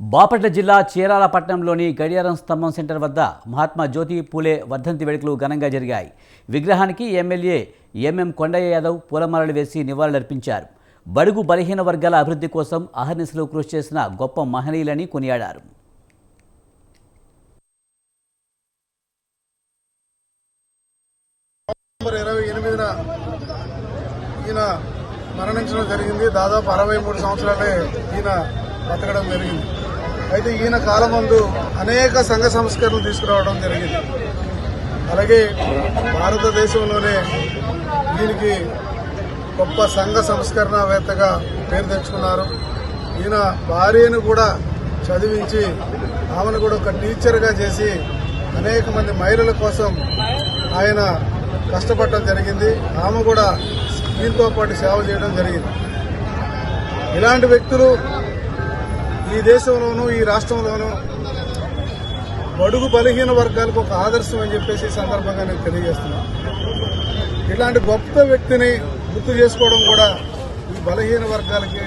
బాపట్ల జిల్లా చీరాలపట్నంలోని గడియారం స్తంభం సెంటర్ వద్ద మహాత్మా జ్యోతి పూలే వర్ధంతి వేడుకలు ఘనంగా జరిగాయి. విగ్రహానికి ఎమ్మెల్యే ఎంఎం కొండయ్య యాదవ్ పూలమాలలు వేసి నివాళులర్పించారు. బడుగు బలహీన వర్గాల అభివృద్ధి కోసం అహర్నిశలు కృషి చేసిన గొప్ప మహనీయులని కొనియాడారు. ఇరవై ఎనిమిదిన ఈయన మరణించడం జరిగింది. దాదాపు అరవై మూడు సంవత్సరాలే ఈయన బతకడం జరిగింది. అయితే ఈయన కాలమందు అనేక సంఘ సంస్కరణలు తీసుకురావడం జరిగింది. అలాగే భారతదేశంలోనే దీనికి గొప్ప సంఘ సంస్కరణవేత్తగా పేరు తెచ్చుకున్నారు. ఈయన భార్యను కూడా చదివించి ఆమెను కూడా ఒక టీచర్గా చేసి అనేక మంది మహిళల కోసం ఆయన కష్టపడటం జరిగింది. ఆమె కూడా దీంతో పాటు సేవ చేయడం జరిగింది. ఇలాంటి వ్యక్తులు ఈ దేశంలోనూ ఈ రాష్ట్రంలోనూ బడుగు బలహీన వర్గాలకు ఒక ఆదర్శం అని చెప్పేసి సందర్భంగా నేను తెలియజేస్తున్నాను ఇలాంటి గొప్ప వ్యక్తిని గుర్తు చేసుకోవడం కూడా ఈ బలహీన వర్గాలకి